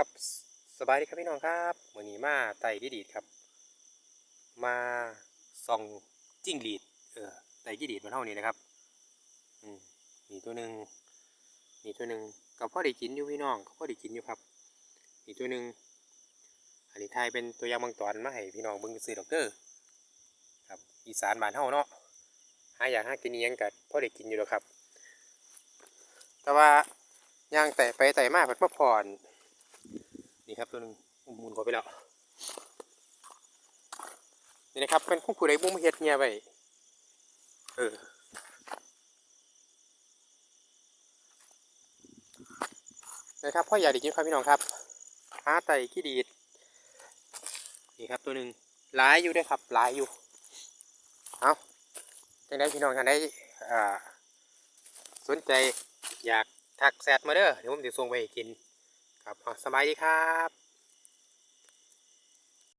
ครับสบายดีครับพี่น้องครับวันนี้มาไต่ที่ดีดครับ มาส่องจิ้งหรีดเออไต่ที่ดีดมันเท่านี้นะครับอืมมีตัวหนึ่งมีตัวหนึ่งก็พ่อได้กินอยู่พี่น้องก็พ่อได้กินอยู่ครับมีตัวหนึ่งอันนี้ไทยเป็นตัวอย่างบางตอนมาให้พี่น้องเบิ่งซื้อดอกเตอร์ครับอีสานบ้านเฮาเนาะหาอยากหากินอิหยังกัพ่อได้กินอยู่แล้วครับ แต่ว่าย่างแต่ไปแต่มาเพิ่นมาผ่อน ครับตัวหนึ่งมุนเข้าไปแล้วนี่นะครับเป็นของผู้ใดบุ้มเฮ็ดเงียไว้เออนะครับพ่ออยากด้กินครับพี่น้องครับหาไต่ขี้ดีดนี่ครับตัวหนึ่งหลายอยู่ด้วยครับหลายอยู่เอาจังได้พี่น้องท่านได้สนใจอยากทักแซดมาเด้อเดี๋ยวผมจะส่งไปให้กิน ครับสบายดีครับ